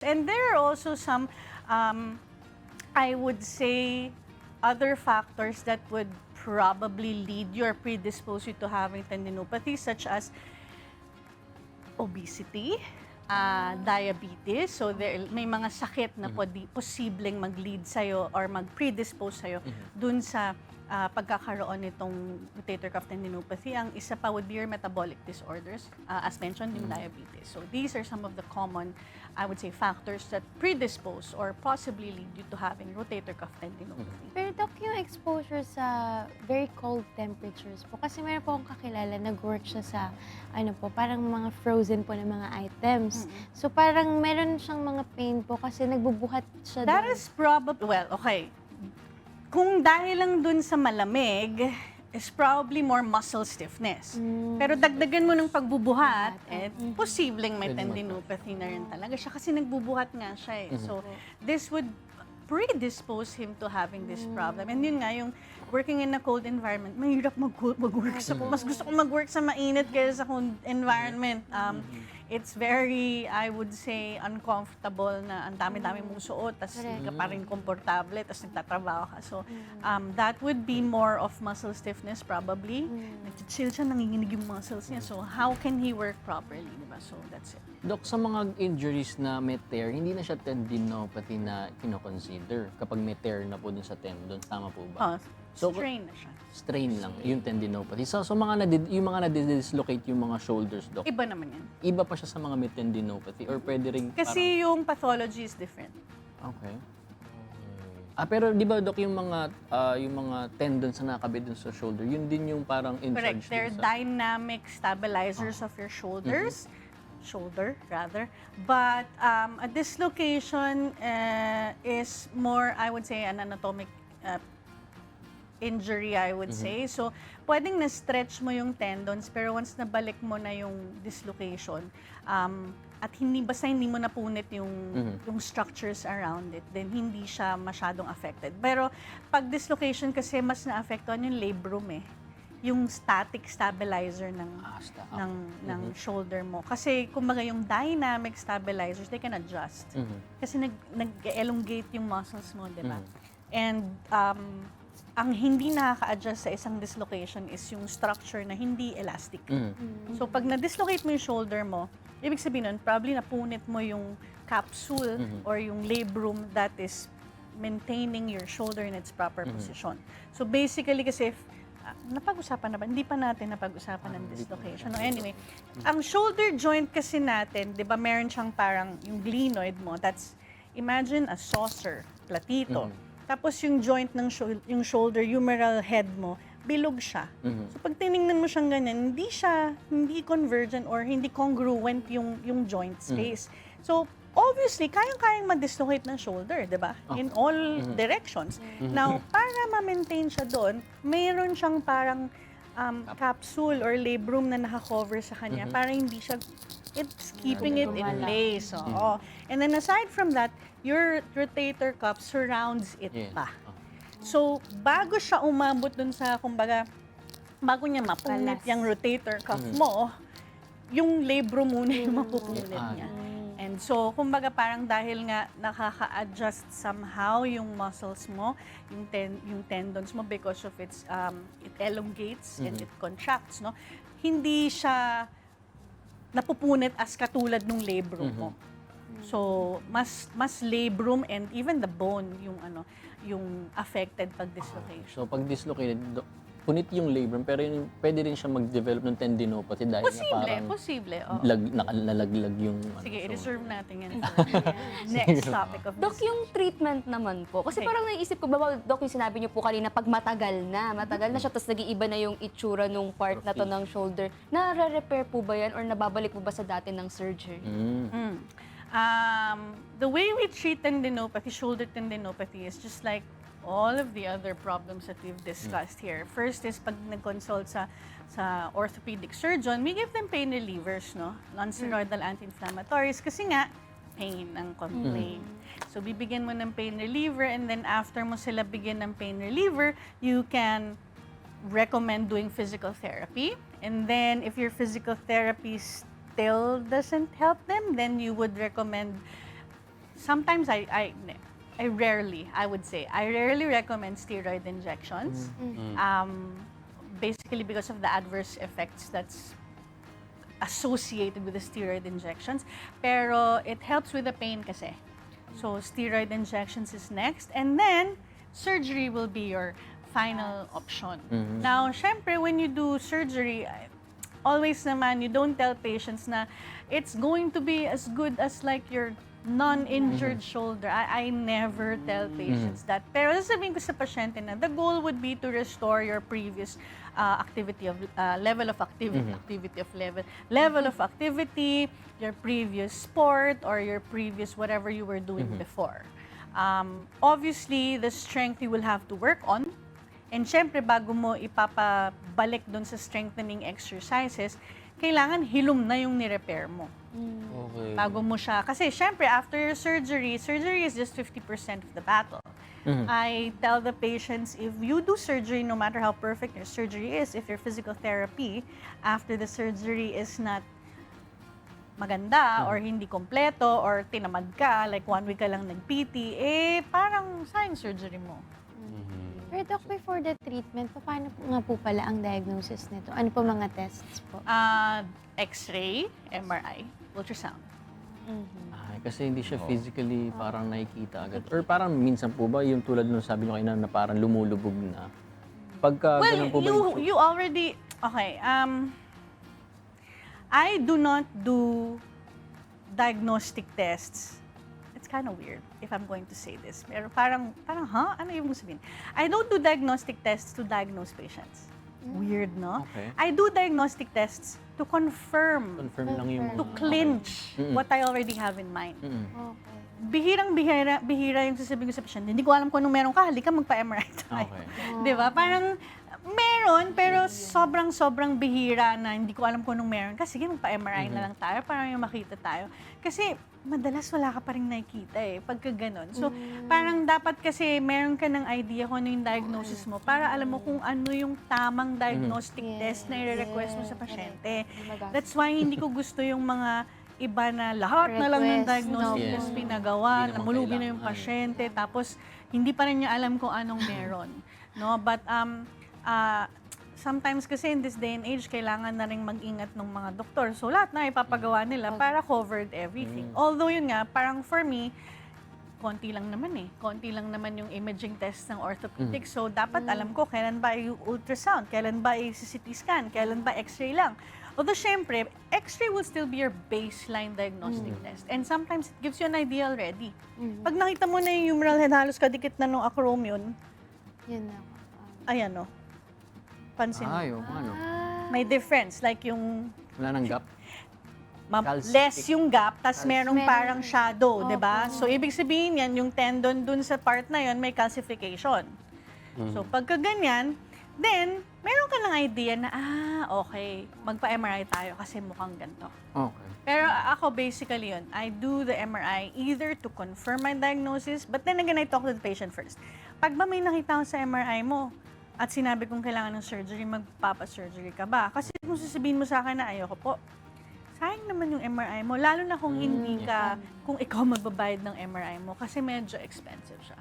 And there are also some, um, I would say, other factors that would probably lead you or predispose you to having tendinopathy, such as obesity, ah, diabetes. So there, may mga sakit na pwede, posibleng mag-lead sa'yo or mag-predispose sa'yo dun sa ah, pagkakaroon nitong rotator cuff tendinopathy. Ang isa pa would be your metabolic disorders, ah, as mentioned, yung diabetes. So these are some of the common, I would say, factors that predispose or possibly lead you to having rotator cuff tendinopathy. Pero Doc, yung exposure sa very cold temperatures po, kasi meron po akong kakilala, nag-work siya sa, ano po, parang mga frozen po na mga items. So parang meron siyang mga pain po kasi nagbubuhat siya That doon. is probably, well, okay. Kung dahil lang dun sa malamig, is probably more muscle stiffness. Mm. Pero dagdagan mo ng pagbubuhat, eh, Mhm. posibleng may tendinopathy na rin talaga siya kasi nagbubuhat nga siya eh. So, this would predispose him to having this problem. And yun nga, yung working in a cold environment, mahirap mag- mag-work sa, mas gusto ko mag-work sa mainit kaysa sa cold environment. Um, it's very, I would say, uncomfortable na ang dami-dami mong suot, tapos hindi ka pa rin komportable, tapos nagtatrabaho ka. So, um, that would be more of muscle stiffness probably. Nag-chill siya, nanginginig yung muscles niya. So, how can he work properly? Diba? So, that's it. Dok, sa mga injuries na may tear, hindi na siya tendinopathy na kinoconsider kapag may tear na po dun sa tendon. Tama po ba? Oh, So, strain na siya. Strain lang, yung tendinopathy. So, so mga nadid, yung mga nadidislocate yung mga shoulders, Dok, Iba naman yan. iba pa siya sa mga may tendinopathy or pwede rin Kasi yung pathology is different. Okay. Ah, pero di ba, Dok, yung mga ah, yung mga tendons na nakakabit dun sa shoulder, yun din yung parang in Correct. charge They're dun sa... dynamic stabilizers of your shoulders. Shoulder, rather. But um, a dislocation uh, is more, I would say, an anatomic uh, injury, I would say. So, pwedeng na-stretch mo yung tendons, pero once nabalik mo na yung dislocation, um, at hindi, basta hindi mo napunit yung, yung structures around it, then hindi siya masyadong affected. Pero pag dislocation kasi, mas na-affectuhan yung labrum eh. Yung static stabilizer ng Ah, sta- ng ng shoulder mo. Kasi kumbaga yung dynamic stabilizers, they can adjust. Mhm. Kasi nag nag-elongate yung muscles mo, di ba? Mhm. And um, ang hindi nakaka-adjust sa isang dislocation is yung structure na hindi elastic. Mhm. So pag na-dislocate mo yung shoulder mo, ibig sabihin nun, probably napunit mo yung capsule Mhm. or yung labrum that is maintaining your shoulder in its proper Mhm. position. So basically kasi, if, ah, napag-usapan na ba? Hindi pa natin napag-usapan ng Ah, dislocation. No, anyway, ang shoulder joint kasi natin, di ba meron siyang parang yung glenoid mo, that's, imagine a saucer, platito. Mhm. Tapos yung joint ng shou- yung shoulder, humeral head mo, bilog siya. Mhm. So pag tiningnan mo siyang ganyan, hindi siya, hindi convergent or hindi congruent yung, yung joint space. So, obviously, kayang-kayang ma-dislocate ng shoulder, di ba? In all directions. Now, para ma-maintain siya doon, mayroon siyang parang um, capsule or labrum na nakakover sa kanya para hindi siya, it's keeping it in place. Oo. And then aside from that, your rotator cuff surrounds it Yeah. pa. Oh. So, bago siya umabot dun sa, kumbaga, bago niya mapunit Balas. yung rotator cuff mo, yung labrum muna yung mapupunit Ah, niya. Mm. And so, kumbaga parang dahil nga nakaka-adjust somehow yung muscles mo, yung, ten, yung tendons mo because of its, um, it elongates and it contracts, no? Hindi siya napupunit as katulad ng labrum mo. So, mas mas labrum and even the bone yung ano, yung affected pag dislocation. So pag dislocated, do- punit yung labrum pero yun, pwede rin siya mag-develop ng tendinopathy dahil nga Posible, parang posible. oo. lag, nakalaglag yung ano, Sige, shoulder. i-reserve natin yan for next topic of Dok, yung treatment naman po. Kasi Okay. parang naisip ko, ba, Dok, yung sinabi niyo po kanina, pag matagal na, matagal na siya, tapos nag-iiba na yung itsura nung part na to ng shoulder, nare-repair po ba yan or nababalik po ba sa dati ng surgery? Mm. Mm. Um, the way we treat tendinopathy, shoulder tendinopathy, is just like all of the other problems that we've discussed here. First is pag nag-consult sa sa orthopedic surgeon, we give them pain relievers, no? Non-steroidal anti-inflammatories kasi nga pain ang complaint. So bibigyan mo ng pain reliever and then after mo sila bigyan ng pain reliever, you can recommend doing physical therapy. And then if your physical therapy still doesn't help them, then you would recommend sometimes I, I, I rarely, I would say, I rarely recommend steroid injections. Mm. Mm. Mm. Um, basically because of the adverse effects that's associated with the steroid injections. Pero it helps with the pain kasi. So steroid injections is next. And then, surgery will be your final option. Mm-hmm. Now, syempre, when you do surgery, I- always naman, you don't tell patients na it's going to be as good as like your non-injured shoulder. I, I never tell patients that. Pero sasabihin ko sa pasyente na the goal would be to restore your previous uh, activity of uh, level of activity, activity of level, level of activity, your previous sport or your previous whatever you were doing before. Um, obviously, the strength you will have to work on. And syempre, bago mo ipapabalik doon sa strengthening exercises, kailangan hilom na yung ni-repair mo. Okay. Bago mo siya, kasi syempre, after your surgery, surgery is just 50% of the battle. I tell the patients, if you do surgery, no matter how perfect your surgery is, if your physical therapy after the surgery is not maganda or hindi kompleto or tinamad ka, like one week ka lang nag-PT, eh parang sayang surgery mo. Pero Doc, before the treatment, paano po nga po pala ang diagnosis nito? Ano po mga tests po? Uh, X-ray, MRI, ultrasound. Ay, kasi hindi siya physically parang nakikita agad. Or parang minsan po ba, yung tulad nung sabi nyo kanina na parang lumulubog na. Pagka Well, ganun po ba you yung- you already okay. Um, I do not do diagnostic tests. Kind of weird if I'm going to say this. Pero parang parang ha, ano yung sabihin? I don't do diagnostic tests to diagnose patients. Weird, no? Okay. I do diagnostic tests to confirm, Confirm lang yung... to clinch what I already have in mind. Mm-mm. Okay. Bihirang bihira, bihira yung sasabihin ko sa pasyente, hindi ko alam kung anong meron ka, halika magpa-MRI tayo. Okay. Di ba? Parang meron, pero sobrang-sobrang bihira na hindi ko alam kung anong meron. Kasi sige, magpa-MRI na lang tayo para yung makita tayo. Kasi madalas wala ka pa rin nakikita eh, pagka ganun. So, parang dapat kasi meron ka ng idea kung ano yung diagnosis mo para alam mo kung ano yung tamang diagnostic test na i-request mo sa pasyente. That's why hindi ko gusto yung mga iba na lahat na lang ng Request, diagnostic no. test Yeah. pinagawa, naman namulubi na yung kailangan. pasyente, tapos hindi pa rin niya alam kung anong meron. No? But um, uh, sometimes kasi in this day and age, kailangan na rin mag-ingat ng mga doktor. So lahat na ipapagawa nila para covered everything. Although yun nga, parang for me, konti lang naman eh. Konti lang naman yung imaging test ng orthopedic. So, dapat alam ko kailan ba yung ultrasound, kailan ba yung CT scan, kailan ba x-ray lang. Although, syempre, x-ray will still be your baseline diagnostic test. And sometimes, it gives you an idea already. Pag nakita mo na yung humeral head halos kadikit na nung acromion, Yun na. ayan o. Pansin mo. Ay, oh, ano? May difference. Like yung Wala nang gap? Ma- Calcific. less yung gap, tas merong Meron. parang shadow, di ba? So, ibig sabihin yan, yung tendon dun sa part na yon may calcification. So, pagka ganyan, then, meron ka ng idea na, ah, okay, magpa-MRI tayo kasi mukhang ganito. Okay. Pero ako, basically yun, I do the MRI either to confirm my diagnosis, but then again, I talk to the patient first. Pag ba may nakita ko sa MRI mo, at sinabi kong kailangan ng surgery, magpapa-surgery ka ba? Kasi kung sasabihin mo sa akin na ayoko po, sayang naman yung MRI mo, lalo na kung hindi ka, kung ikaw magbabayad ng MRI mo, kasi medyo expensive siya.